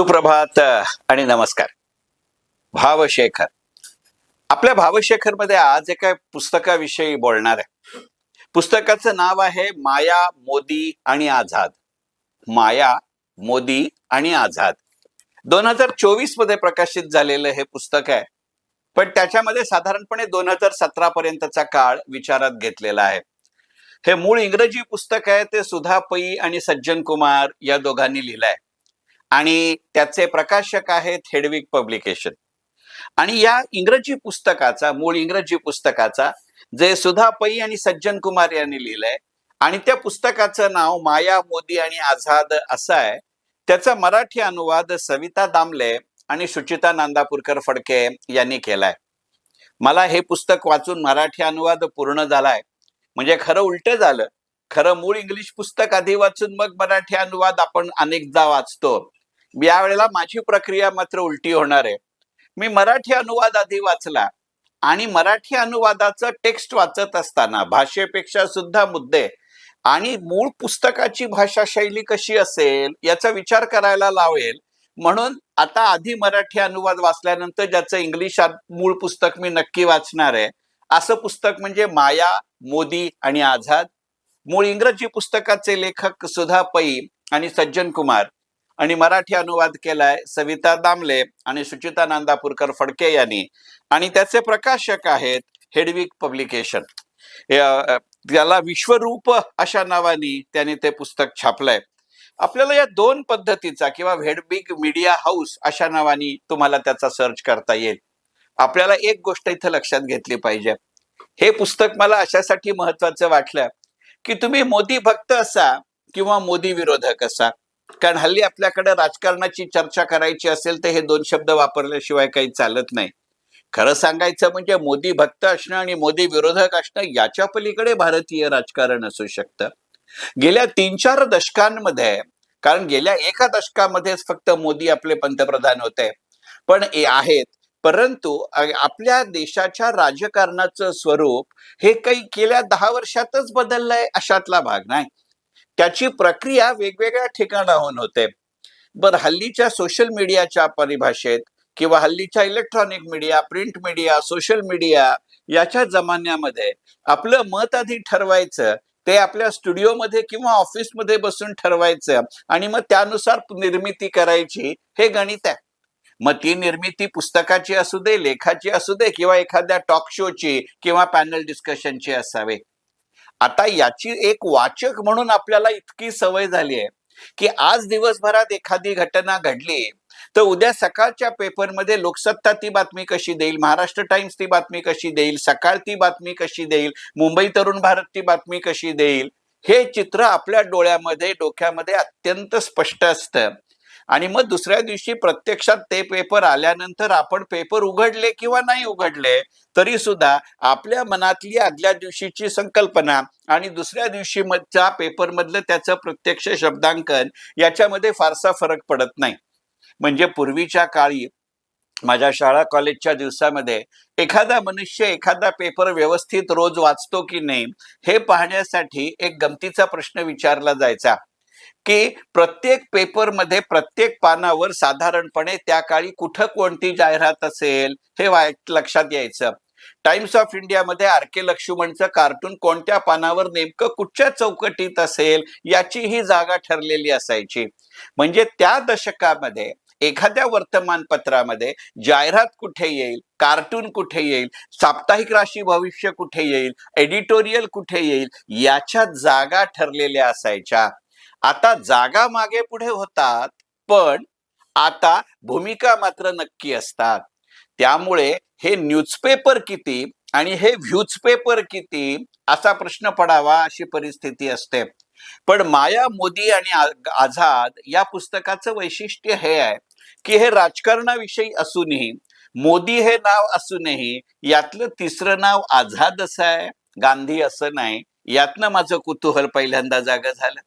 सुप्रभात आणि नमस्कार. भावशेखर. आपल्या भावशेखरमध्ये आज एका पुस्तकाविषयी बोलणार आहे. पुस्तकाचं नाव आहे माया मोदी आणि आझाद. माया मोदी आणि आझाद. दोन हजार चोवीसमध्ये प्रकाशित झालेलं हे पुस्तक आहे. पण त्याच्यामध्ये साधारणपणे दोन हजार सतरा पर्यंतचा काळ विचारात घेतलेला आहे. हे मूळ इंग्रजी पुस्तक आहे ते सुधा पै आणि सज्जन कुमार या दोघांनी लिहिलंय. आणि त्याचे प्रकाशक आहेत हेडविक पब्लिकेशन आणि या इंग्रजी पुस्तकाचा मूळ इंग्रजी पुस्तकाचा जे सुधा पै आणि सज्जन कुमार यांनी लिहिलंय आणि त्या पुस्तकाचं नाव माया मोदी आणि आझाद असं आहे. त्याचा मराठी अनुवाद सविता दामले आणि सुचिता नांदापूरकर फडके यांनी केलाय. मला हे पुस्तक वाचून मराठी अनुवाद पूर्ण झालाय. म्हणजे खरं उलट झालं. खरं मूळ इंग्लिश पुस्तक आधी वाचून मग मराठी अनुवाद आपण अनेकदा वाचतो. यावेळेला माझी प्रक्रिया मात्र उलटी होणार आहे. मी मराठी अनुवाद आधी वाचला आणि मराठी अनुवादाचं टेक्स्ट वाचत असताना भाषेपेक्षा सुद्धा मुद्दे आणि मूळ पुस्तकाची भाषा शैली कशी असेल याचा विचार करायला लावेल. म्हणून आता आधी मराठी अनुवाद वाचल्यानंतर ज्याचं इंग्लिश मूळ पुस्तक मी नक्की वाचणार आहे. असं पुस्तक म्हणजे माया मोदी आणि आझाद. मूळ इंग्रजी पुस्तकाचे लेखक सुधा पै आणि सज्जन कुमार. आणि मराठी अनुवाद केलाय सविता दामले आणि सुचिता नांदापूरकर फडके यांनी. आणि त्याचे प्रकाशक आहेत हेडविक पब्लिकेशन त्याला विश्वरूप अशा नावाने त्याने ते पुस्तक छापलंय. आपल्याला या दोन पद्धतीचा किंवा हेडबिग मीडिया हाऊस अशा नावाने तुम्हाला त्याचा सर्च करता येईल. आपल्याला एक गोष्ट इथं लक्षात घेतली पाहिजे. हे पुस्तक मला अशासाठी महत्वाचं वाटलं की तुम्ही मोदी भक्त असा किंवा मोदी विरोधक असा. कारण हल्ली आपल्याकडे राजकारणाची चर्चा करायची असेल तर हे दोन शब्द वापरल्याशिवाय काही चालत नाही. खरं सांगायचं म्हणजे मोदी भक्त असणं आणि मोदी विरोधक असणं याच्या पलीकडे भारतीय राजकारण असू शकतं. गेल्या तीन चार दशकांमध्ये कारण गेल्या एका दशकामध्येच फक्त मोदी आपले पंतप्रधान होते. पण आहेत. परंतु आपल्या देशाच्या राजकारणाचं स्वरूप हे काही गेल्या दहा वर्षातच बदललंय अशातला भाग नाही. त्याची प्रक्रिया वेगवेगळ्या ठिकाणाहून होते. बर हल्लीच्या सोशल मीडियाच्या परिभाषेत किंवा हल्लीच्या electronic media print media social media याच्या जमान्यामध्ये आपलं मत आधी ठरवायचं ते आपल्या स्टुडिओमध्ये किंवा ऑफिसमध्ये बसून ठरवायचं आणि मग त्यानुसार निर्मिती करायची हे गणित आहे. मग ती निर्मिती पुस्तकाची असू दे लेखाची असू दे किंवा एखाद्या टॉक शोची किंवा पॅनल डिस्कशनची असावे. आता याची एक वाचक म्हणून आपल्याला इतकी सवय झाली आहे की आज दिवसभरात एखादी घटना घडली तर उद्या सकाळच्या पेपरमध्ये लोकसत्ता ती बातमी कशी देईल महाराष्ट्र टाइम्स ती बातमी कशी देईल सकाळ ती बातमी कशी देईल मुंबई तरुण भारत ती बातमी कशी देईल हे चित्र आपल्या डोळ्यामध्ये डोक्यामध्ये अत्यंत स्पष्ट असतं. आणि मग दुसऱ्या दिवशी प्रत्यक्षात ते पेपर आल्यानंतर आपण पेपर उघडले किंवा नाही उघडले तरी सुद्धा आपल्या मनातली आदल्या दिवशीची संकल्पना आणि दुसऱ्या दिवशी मधच्या पेपर मधलं त्याचं प्रत्यक्ष शब्दांकन याच्यामध्ये फारसा फरक पडत नाही. म्हणजे पूर्वीच्या काळी माझ्या शाळा कॉलेजच्या दिवसामध्ये एखादा मनुष्य एखादा पेपर व्यवस्थित रोज वाचतो की नाही हे पाहण्यासाठी एक गमतीचा प्रश्न विचारला जायचा. की प्रत्येक पेपरमध्ये प्रत्येक पानावर साधारणपणे त्या काळी कुठं कोणती जाहिरात असेल हे वाय- लक्षात यायचं टाइम्स ऑफ इंडियामध्ये आर के लक्ष्मणचं कार्टून कोणत्या पानावर नेमकं कुठच्या चौकटीत असेल याची ही जागा ठरलेली असायची. म्हणजे त्या दशकामध्ये एखाद्या वर्तमानपत्रामध्ये जाहिरात कुठे येईल कार्टून कुठे येईल साप्ताहिक राशी भविष्य कुठे येईल एडिटोरियल कुठे येईल याच्या जागा ठरलेल्या असायच्या. आता जागा मागे पुढे होतात पण आता भूमिका मात्र नक्की असतात. त्यामुळे हे न्यूजपेपर किती आणि हे व्ह्यूजपेपर किती असा प्रश्न पडावा अशी परिस्थिती असते. पण माया मोदी आणि आझाद या पुस्तकाचं वैशिष्ट्य हे आहे की हे राजकारणाविषयी असूनही मोदी हे नाव असूनही यातलं तिसरं नाव आझाद असं आहे गांधी असं नाही. यातनं माझं कुतूहल पहिल्यांदा जागा झालं.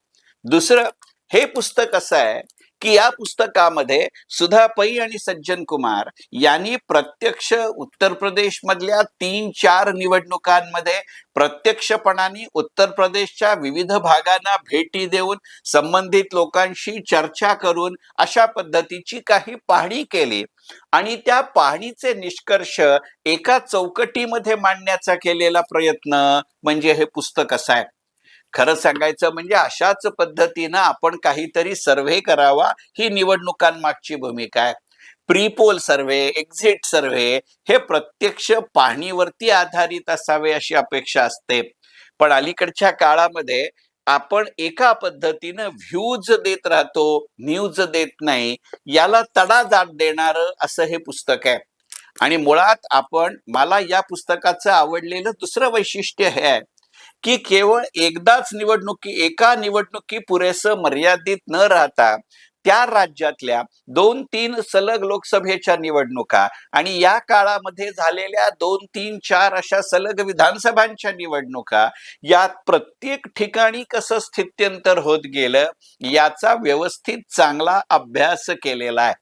दुसरं हे पुस्तक असं आहे की या पुस्तकामध्ये सुधा पै आणि सज्जन कुमार यांनी प्रत्यक्ष उत्तर प्रदेश मधल्या तीन चार निवडणुकांमध्ये प्रत्यक्षपणाने उत्तर प्रदेशच्या विविध भागांना भेटी देऊन संबंधित लोकांशी चर्चा करून अशा पद्धतीची काही पाहणी केली. आणि त्या पाहणीचे निष्कर्ष एका चौकटीमध्ये मांडण्याचा केलेला प्रयत्न म्हणजे हे पुस्तक असं आहे. खरं सांगायचं म्हणजे अशाच पद्धतीनं आपण काहीतरी सर्व्हे करावा ही निवडणुकांमागची भूमिका आहे. प्रीपोल सर्व्हे एक्झिट सर्व्हे हे प्रत्यक्ष पाहणीवरती आधारित असावे अशी अपेक्षा असते. पण अलीकडच्या काळामध्ये आपण एका पद्धतीनं व्ह्यूज देत राहतो न्यूज देत नाही याला तडा जात देणार असं हे पुस्तक आहे. आणि मुळात आपण मला या पुस्तकाचं आवडलेलं दुसरं वैशिष्ट्य हे आहे. की केवळ एकदाच निवडणुकी एका निवडणुकी पुरेसं मर्यादित न राहता त्या राज्यातल्या दोन तीन सलग लोकसभेच्या निवडणुका आणि या काळामध्ये झालेल्या दोन तीन चार अशा सलग विधानसभांच्या निवडणुका यात प्रत्येक ठिकाणी कसं स्थित्यंतर होत गेलं याचा व्यवस्थित चांगला अभ्यास केलेला आहे.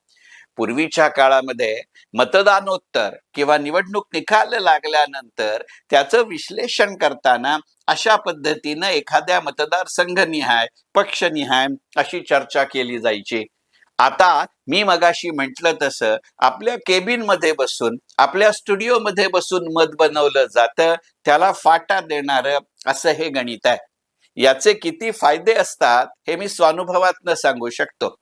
पूर्वीच्या काळामध्ये मतदानोत्तर किंवा निवडणूक निकाल लागल्यानंतर त्याचं विश्लेषण करताना अशा पद्धतीनं एखाद्या मतदारसंघनिहाय पक्षनिहाय अशी चर्चा केली जायची. आता मी मगाशी म्हटलं तसं आपल्या केबिनमध्ये बसून आपल्या स्टुडिओ मध्ये बसून मत बनवलं जातं त्याला फाटा देणार असं हे गणित आहे. याचे किती फायदे असतात हे मी स्वानुभवातनं सांगू शकतो.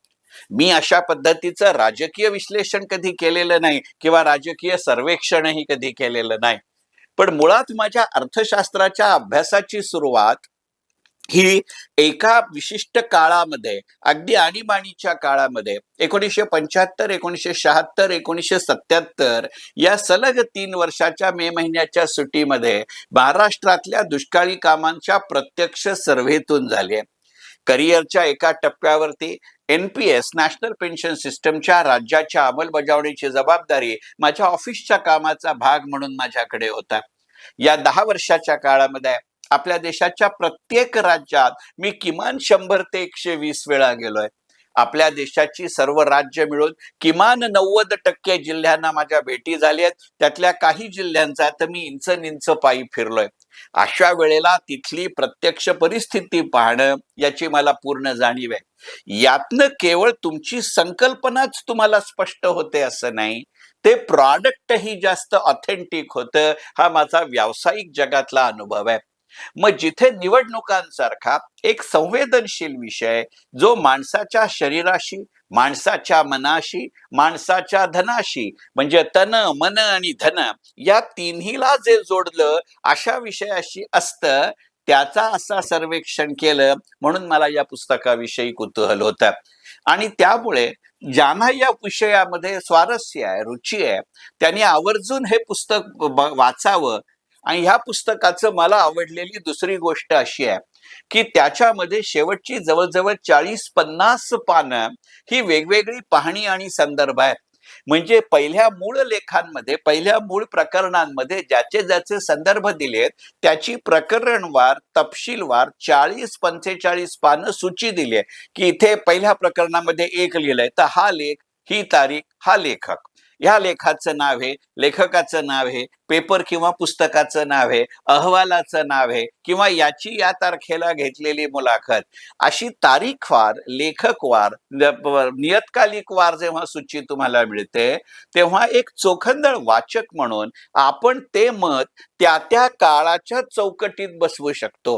मी अशा पद्धतीचं राजकीय विश्लेषण कधी केलेलं नाही किंवा राजकीय सर्वेक्षणही कधी केलेलं नाही. पण मुळात माझ्या अर्थशास्त्राच्या अभ्यासाची सुरुवात ही एका विशिष्ट काळामध्ये अगदी आणीबाणीच्या काळामध्ये एकोणीसशे पंच्याहत्तर एकोणीसशे शहात्तर एकोणीसशे सत्याहत्तर या सलग तीन वर्षाच्या मे महिन्याच्या सुट्टीमध्ये महाराष्ट्रातल्या दुष्काळी कामांच्या प्रत्यक्ष सर्व्हेतून झाली करिअरच्या एका टप्प्यावरती N P S national pension सिस्टमच्या राज्याच्या अंमलबजावणीची जबाबदारी माझ्या ऑफिसच्या कामाचा भाग म्हणून माझ्याकडे होता. या दहा वर्षाच्या काळामध्ये आपल्या देशाच्या प्रत्येक राज्यात मी किमान शंभर ते एकशे वीस वेळा गेलोय. आपल्या देशाची सर्व राज्य मिळून किमान नव्वद टक्के जिल्ह्यांना माझ्या भेटी झाल्या आहेत. त्यातल्या काही जिल्ह्यांचा तर मी इंच निंच पायी फिरलोय. अशा वेळेला तिथली प्रत्यक्ष परिस्थिती पाहणं याची मला पूर्ण जाणीव आहे. यातनं केवळ तुमची संकल्पनाच तुम्हाला स्पष्ट होते असं नाही. ते प्रॉडक्टही जास्त ऑथेंटिक होतं हा माझा व्यावसायिक जगातला अनुभव आहे. मग जिथे निवडणुकांसारखा एक संवेदनशील विषय जो माणसाच्या शरीराशी माणसाच्या मनाशी माणसाच्या धनाशी म्हणजे तन मन आणि धन या तिन्हीला जे जोडलं अशा विषयाशी असतं त्याचा असा सर्वेक्षण केलं म्हणून मला या पुस्तकाविषयी कुतूहल होतं. आणि त्यामुळे ज्यांना या विषयामध्ये स्वारस्य आहे रुची आहे त्यांनी आवर्जून हे पुस्तक वाचावं आणि ह्या पुस्तकाचं मला आवडलेली दुसरी गोष्ट अशी आहे की त्याच्यामध्ये शेवटची जवळजवळ चाळीस पन्नास पानं ही वेगवेगळी पाहणी आणि संदर्भ आहेत. म्हणजे पहिल्या मूळ लेखांमध्ये पहिल्या मूळ प्रकरणांमध्ये ज्याचे ज्याचे संदर्भ दिलेत त्याची प्रकरणवार तपशीलवार चाळीस पंचेचाळीस पानं सूची दिली आहे की इथे पहिल्या प्रकरणामध्ये एक लिहिलंय तर हा लेख ही तारीख हा लेखक. ह्या लेखाचं नाव आहे लेखकाचं नाव आहे पेपर किंवा पुस्तकाचं नाव आहे अहवालाचं नाव आहे किंवा याची या तारखेला घेतलेली मुलाखत अशी तारीखवार लेखकवार न- प- नियतकालिकवार जेव्हा सूची तुम्हाला मिळते तेव्हा एक चोखंदळ वाचक म्हणून आपण ते मत त्या त्या काळाच्या चौकटीत बसवू शकतो.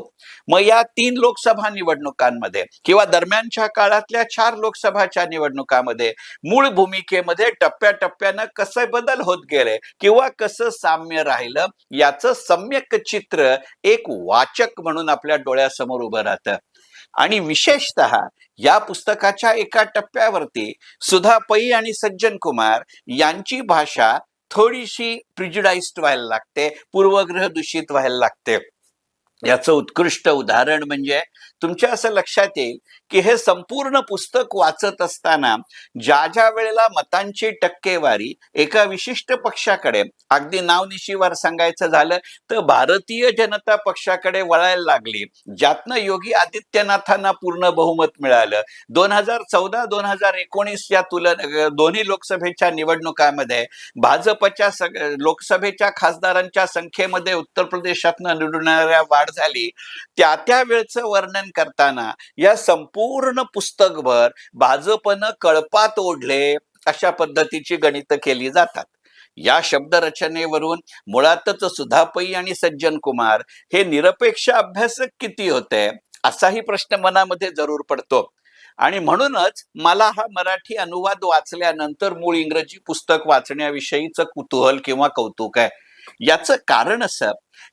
मग या तीन लोकसभा निवडणुकांमध्ये किंवा दरम्यानच्या काळातल्या चार लोकसभाच्या निवडणुकामध्ये मूळ भूमिकेमध्ये टप्प्याटप्प्यानं कसे बदल होत गेले किंवा कसं साम्य राहिलं याचं सम्यक चित्र एक वाचक म्हणून आपल्या डोळ्यासमोर उभं राहतं. आणि विशेषतः या पुस्तकाच्या एका टप्प्यावरती सुधा पै आणि सज्जन कुमार यांची भाषा थोडीशी प्रिजुडाइस्ड व्हायला लागते पूर्वग्रह दूषित व्हायला लागते. याचं उत्कृष्ट उदाहरण म्हणजे तुमच्या असं लक्षात येईल की हे संपूर्ण पुस्तक वाचत असताना ज्या ज्या वेळेला मतांची टक्केवारी एका विशिष्ट पक्षाकडे अगदी नावनिशीवर सांगायचं झालं तर भारतीय जनता पक्षाकडे वळायला लागली. ज्यातनं योगी आदित्यनाथांना पूर्ण बहुमत मिळालं. दोन हजार चौदा दोन हजार एकोणीस या तुलन दोन्ही लोकसभेच्या निवडणुकामध्ये भाजपच्या सग- लोकसभेच्या खासदारांच्या संख्येमध्ये उत्तर प्रदेशातनं निवडणाऱ्या वाढ झाली. त्या त्या वेळचं वर्णन करताना या संपूर्ण पुस्तकभर भाजपनं कळपात ओढले अशा पद्धतीची गणितं केली जातात. या शब्दरचनेवरून मुळातच सुधापई आणि सज्जन कुमार हे निरपेक्ष अभ्यासक किती होते असाही प्रश्न मनामध्ये जरूर पडतो. आणि म्हणूनच मला हा मराठी अनुवाद वाचल्यानंतर मूळ इंग्रजी पुस्तक वाचण्याविषयीचं कुतूहल किंवा कौतुक आहे. याचं कारण असं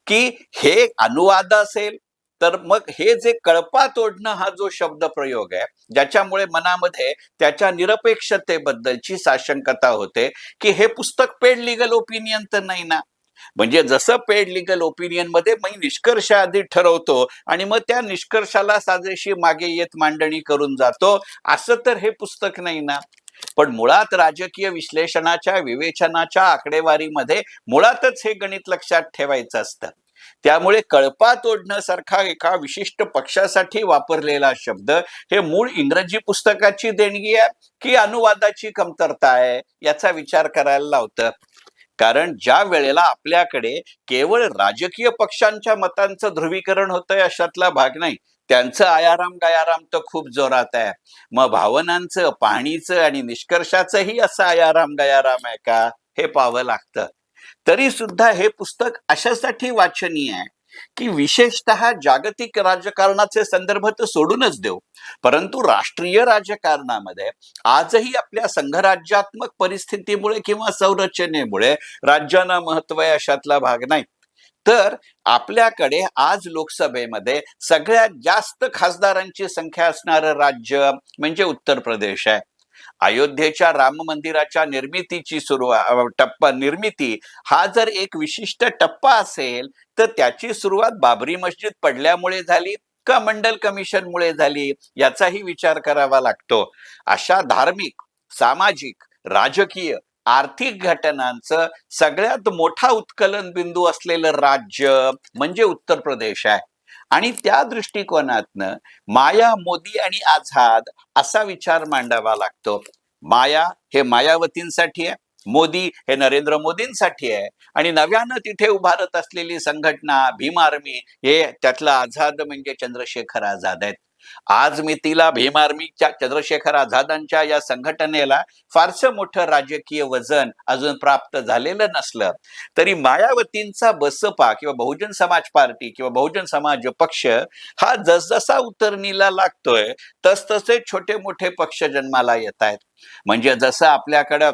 की हे अनुवाद असेल तर मग हे जे कळपा तोडणं हा जो शब्द प्रयोग आहे ज्याच्यामुळे मनामध्ये त्याच्या निरपेक्षतेबद्दलची साशंकता होते की हे पुस्तक पेड लिगल ओपिनियन तर नाही ना? म्हणजे जसं पेड लिगल ओपिनियनमध्ये मी निष्कर्ष आधी ठरवतो आणि मग त्या निष्कर्षाला साजेशी मागे येत मांडणी करून जातो असं तर हे पुस्तक नाही ना? पण मुळात राजकीय विश्लेषणाच्या विवेचनाच्या आकडेवारीमध्ये मुळातच हे गणित लक्षात ठेवायचं असतं. त्यामुळे कळपा तोडण्यासारखा एका विशिष्ट पक्षासाठी वापरलेला शब्द हे मूळ इंग्रजी पुस्तकाची देणगी आहे की अनुवादाची कमतरता आहे याचा विचार करायला लावतं. कारण ज्या वेळेला आपल्याकडे केवळ राजकीय पक्षांच्या मतांचं ध्रुवीकरण होतंय अशातला भाग नाही त्यांचं आयाराम गायाराम तर खूप जोरात आहे. मग भावनांचं पाहणीचं आणि निष्कर्षाचंही असं आयाराम गायाराम आहे का हे पाहावं लागतं. तरी सुद्धा हे पुस्तक अशासाठी वाचनीय आहे की विशेषतः जागतिक राजकारणाचे संदर्भ तर सोडूनच देऊ. परंतु राष्ट्रीय राजकारणामध्ये आजही आपल्या संघराज्यात्मक परिस्थितीमुळे किंवा संरचनेमुळे राज्यांना महत्त्व आहे अशातला भाग नाही. तर आपल्याकडे आज लोकसभेमध्ये सगळ्यात जास्त खासदारांची संख्या असणारं राज्य म्हणजे उत्तर प्रदेश आहे. अयोध्येच्या राम मंदिराच्या निर्मितीची सुरुवात टप्पा निर्मिती हा जर एक विशिष्ट टप्पा असेल तर त्याची सुरुवात बाबरी मस्जिद पडल्यामुळे झाली का मंडल कमिशनमुळे झाली याचाही विचार करावा लागतो. अशा धार्मिक सामाजिक राजकीय आर्थिक घटनांचं सगळ्यात मोठा उत्कलन बिंदू असलेलं राज्य म्हणजे उत्तर प्रदेश आहे. आणि त्या दृष्टिकोनातनं माया मोदी आणि आझाद असा विचार मांडावा लागतो. माया हे मायावतींसाठी आहे मोदी हे नरेंद्र मोदींसाठी आहे आणि नव्यानं तिथे उभारत असलेली संघटना भीम आर्मी हे त्यातला आझाद म्हणजे चंद्रशेखर आझाद आहेत. आज मी तिला भीम आर्मीच्या चंद्रशेखर आझादांच्या या संघटनेला फारसं मोठं राजकीय वजन अजून प्राप्त झालेलं नसलं तरी मायावतींचा बसपा किंवा बहुजन समाज पार्टी किंवा बहुजन समाज पक्ष हा जसजसा उतरणीला लागतोय तसतसे छोटे मोठे पक्ष जन्माला येत आहेत म्हणजे जसं आपल्याकडं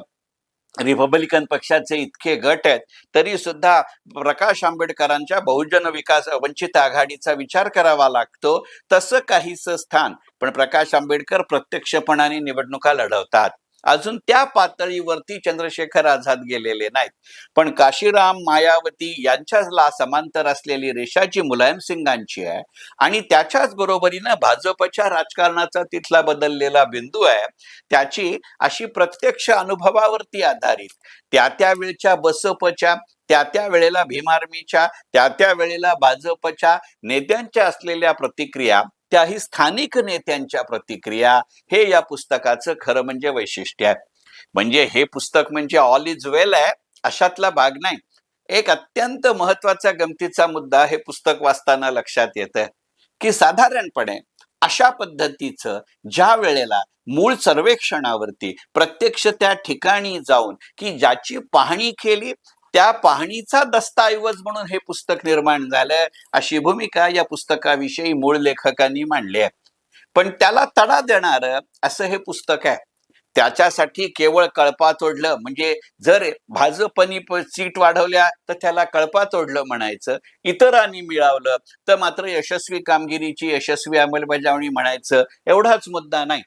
रिपब्लिकन पक्षाचे इतके गट आहेत तरी सुद्धा प्रकाश आंबेडकरांच्या बहुजन विकास वंचित आघाडीचा विचार करावा लागतो तसं काहीसं स्थान. पण प्रकाश आंबेडकर प्रत्यक्षपणाने निवडणुका लढवतात. अजून त्या पातळीवरती चंद्रशेखर आझाद गेलेले नाहीत. पण काशीराम मायावती यांच्याला समांतर असलेली रेषाची मुलायम सिंगांची आहे आणि त्याच्याच बरोबरीनं भाजपच्या राजकारणाचा तिथला बदललेला बिंदू आहे. त्याची अशी प्रत्यक्ष अनुभवावरती आधारित त्या त्या वेळच्या बसपच्या त्या त्या वेळेला भीम आर्मीच्या त्या त्या वेळेला भाजपच्या नेत्यांच्या असलेल्या प्रतिक्रिया त्याही स्थानिक नेत्यांच्या प्रतिक्रिया हे या पुस्तकाचं खरं म्हणजे वैशिष्ट्य आहे. म्हणजे हे पुस्तक म्हणजे ऑल इज वेल आहे अशातला भाग नाही. एक अत्यंत महत्त्वाचा गमतीचा मुद्दा हे पुस्तक वाचताना लक्षात येतं की साधारणपणे अशा पद्धतीचं ज्या वेळेला मूळ सर्वेक्षणावरती प्रत्यक्ष त्या ठिकाणी जाऊन की ज्याची पाहणी केली त्या पाहणीचा दस्तऐवज म्हणून हे पुस्तक निर्माण झालं अशी भूमिका या पुस्तकाविषयी मूळ लेखकांनी मांडली आहे. पण त्याला तडा देणार असं हे पुस्तक आहे. त्याच्यासाठी केवळ कळपा तोडलं म्हणजे जर भाजपनी सीट वाढवल्या तर त्याला कळपा तोडलं म्हणायचं इतरांनी मिळवलं तर मात्र यशस्वी कामगिरीची यशस्वी अंमलबजावणी म्हणायचं एवढाच मुद्दा नाही.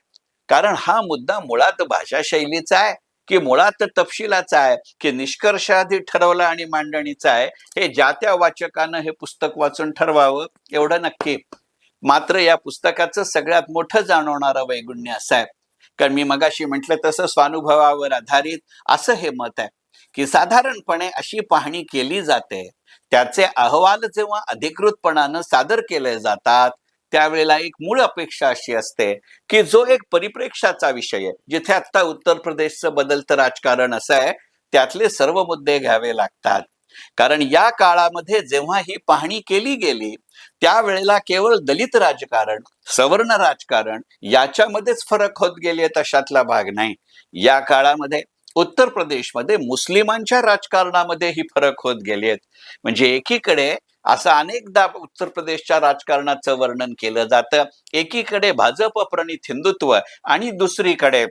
कारण हा मुद्दा मुळात भाषा शैलीचा आहे. की मुळात तपशिलाचा आहे की निष्कर्ष आधी ठरवला आणि मांडणीचा आहे हे ज्या त्या वाचकानं हे पुस्तक वाचून ठरवावं एवढं नक्की. मात्र या पुस्तकाचं सगळ्यात मोठं जाणवणारं वैगुण्य असं आहे. कारण मी मगाशी म्हटलं तसं स्वानुभवावर आधारित असं हे मत आहे की साधारणपणे अशी पाहणी केली जाते त्याचे अहवाल जेव्हा अधिकृतपणानं सादर केले जातात त्यावेळेला एक मूळ अपेक्षा अशी असते की जो एक परिप्रेक्षाचा विषय आहे जिथे आता उत्तर प्रदेशचं बदलतं राजकारण असं आहे त्यातले सर्व मुद्दे घ्यावे लागतात. कारण या काळामध्ये जेव्हा ही पाहणी केली गेली त्यावेळेला केवळ दलित राजकारण सवर्ण राजकारण याच्यामध्येच फरक होत गेले तशातला भाग नाही. या काळामध्ये उत्तर प्रदेशमध्ये मुस्लिमांच्या राजकारणामध्ये ही फरक होत गेले म्हणजे एकीकडे असं अनेकदा उत्तर प्रदेशच्या राजकारणाचं वर्णन केलं जातं. एकीकडे भाजप प्रणित हिंदुत्व आणि दुसरीकडे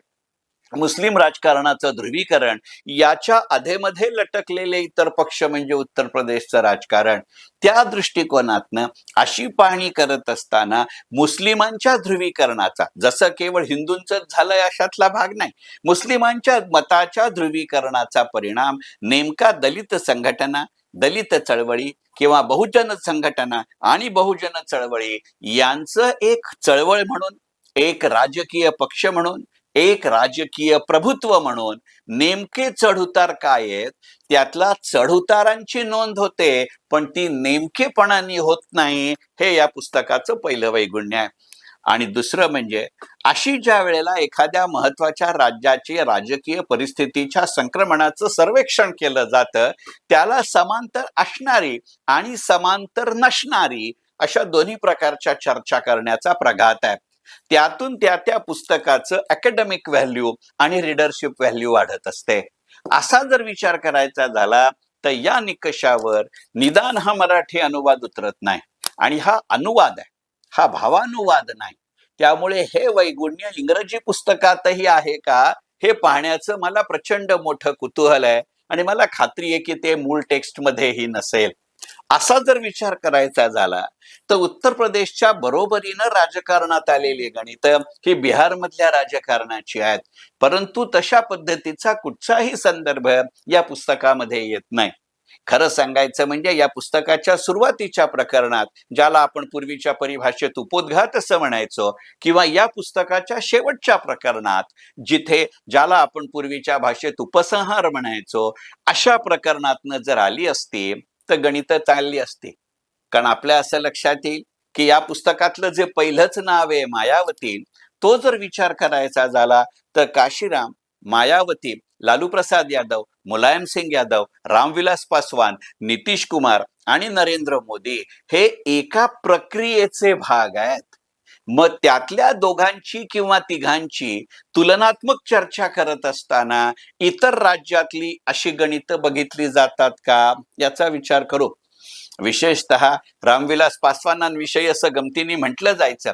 मुस्लिम राजकारणाचं ध्रुवीकरण याच्या अधेमध्ये लटकलेले इतर पक्ष म्हणजे उत्तर प्रदेशचं राजकारण. त्या दृष्टिकोनातनं अशी पाहणी करत असताना मुस्लिमांच्या ध्रुवीकरणाचा जसं केवळ हिंदूंचं झालंय अशातला भाग नाही मुस्लिमांच्या मताच्या ध्रुवीकरणाचा परिणाम नेमका दलित संघटना दलित चळवळी किंवा बहुजन संघटना आणि बहुजन चळवळी यांचं एक चळवळ म्हणून एक राजकीय पक्ष म्हणून एक राजकीय प्रभुत्व म्हणून नेमके चढउतार काय आहेत त्यातला चढउतारांची नोंद होते पण ती नेमकेपणाने होत नाही हे या पुस्तकाचं पहिलं वैगुण्य आहे. आणि दुसरं म्हणजे अशी ज्या वेळेला एखाद्या महत्त्वाच्या राज्याची राजकीय परिस्थितीच्या संक्रमणाचं सर्वेक्षण केलं जातं त्याला समांतर असणारी आणि समांतर नसणारी अशा दोन्ही प्रकारच्या चर्चा करण्याचा प्रघात आहे. त्यातून त्या त्या पुस्तकाचं अकॅडमिक व्हॅल्यू आणि रिडरशिप व्हॅल्यू वाढत असते. असा जर विचार करायचा झाला तर या निकषावर निदान हा मराठी अनुवाद उतरत नाही. आणि हा अनुवाद आहे. हा भावानुवाद नाही. त्यामुळे हे वैगुण्य इंग्रजी पुस्तकातही आहे का? हे पाहण्याचं मला प्रचंड मोठं कुतूहल आहे आणि मला खात्री आहे की ते मूळ टेक्स्ट मध्येही नसेल. असा जर विचार करायचा झाला तर उत्तर प्रदेशच्या बरोबरीनं राजकारणात आलेली गणित ही बिहारमधल्या राजकारणाची आहेत. परंतु तशा पद्धतीचा कुठचाही संदर्भ या पुस्तकामध्ये येत नाही. खरं सांगायचं म्हणजे या पुस्तकाच्या सुरुवातीच्या प्रकरणात ज्याला आपण पूर्वीच्या परिभाषेत उपोद्घात असं म्हणायचो किंवा या पुस्तकाच्या शेवटच्या प्रकरणात जिथे ज्याला आपण पूर्वीच्या भाषेत उपसंहार म्हणायचो अशा प्रकरणातनं जर आली असती तर गणित चालली असती. कारण आपल्या असं लक्षात येईल की या पुस्तकातलं जे पहिलंच नाव आहे मायावती तो जर विचार करायचा झाला तर काशीराम मायावती लालू प्रसाद यादव मुलायम सिंग यादव रामविलास पासवान नितीश कुमार आणि नरेंद्र मोदी हे एका प्रक्रियेचे भाग आहेत. मग त्यातल्या दोघांची किंवा तिघांची तुलनात्मक चर्चा करत असताना इतर राज्यातली अशी गणित बघितली जातात का? याचा विचार करू. विशेषतः रामविलास पासवानांविषयी असं गमतीने म्हटलं जायचं.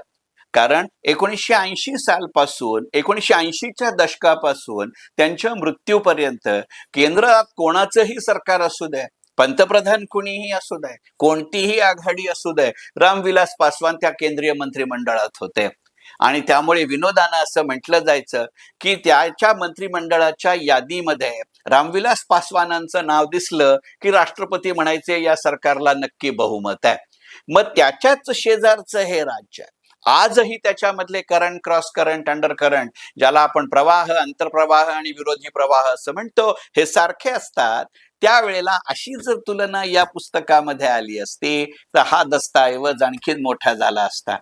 कारण एकोणीसशे ऐंशी सालपासून एकोणीसशे ऐंशीच्या दशकापासून त्यांच्या मृत्यूपर्यंत केंद्रात कोणाचंही सरकार असू दे पंतप्रधान कुणीही असू दे कोणतीही आघाडी असू दे रामविलास पासवान त्या केंद्रीय मंत्रिमंडळात होते. आणि त्यामुळे विनोदानं असं म्हटलं जायचं की त्याच्या मंत्रिमंडळाच्या यादीमध्ये रामविलास पासवानांचं नाव दिसलं की राष्ट्रपती म्हणायचे या सरकारला नक्की बहुमत आहे. मग त्याच्याच शेजारचं हे राज्य आहे. आजही त्याच्यामधले current cross current under current ज्याला आपण प्रवाह अंतर्प्रवाह आणि विरोधी प्रवाह असं म्हणतो हे सारखे असतात. त्यावेळेला अशी जर तुलना या पुस्तकामध्ये आली असती तर हा दस्तऐवज आणखीन मोठा झाला असता.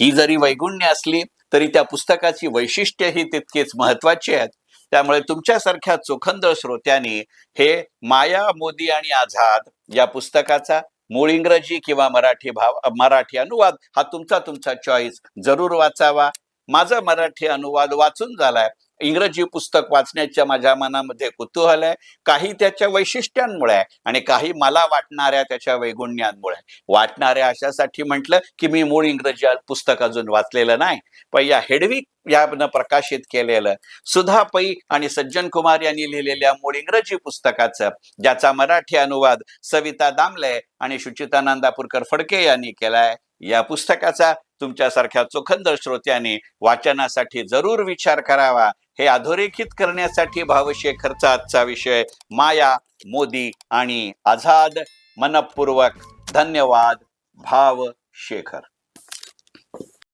ही जरी वैगुण्य असली तरी त्या पुस्तकाची वैशिष्ट्य ही तितकीच महत्वाची आहेत. त्यामुळे तुमच्यासारख्या चोखंदळ श्रोत्यांनी हे माया मोदी आणि आझाद या पुस्तकाचा मूळ इंग्रजी किंवा मराठी भाव मराठी अनुवाद हा तुमचा तुमचा चॉईस जरूर वाचावा. माझा मराठी अनुवाद वाचून झालाय. इंग्रजी पुस्तक वाचण्याच्या माझ्या मनामध्ये कुतूहल आहे. काही त्याच्या वैशिष्ट्यांमुळे आहे आणि काही मला वाटणाऱ्या त्याच्या वैगुण्यांमुळे वाटणाऱ्या अशासाठी म्हटलं की मी मूळ इंग्रजी पुस्तक अजून वाचलेलं नाही. पण या हेडविक यानं प्रकाशित केलेलं सुधा पै आणि सज्जन कुमार यांनी लिहिलेल्या मूळ इंग्रजी पुस्तकाचं ज्याचा मराठी अनुवाद सविता दामले आणि शुचिता नांदापूरकर फडके यांनी केलाय या पुस्तकाचा तुमच्यासारख्या चोखंदर श्रोत्यांनी वाचनासाठी जरूर विचार करावा. हे अधोरेखित करण्यासाठी भावशेखरचा आजचा विषय माया मोदी आणि आझाद मनपूर्वक. धन्यवाद भाव शेखर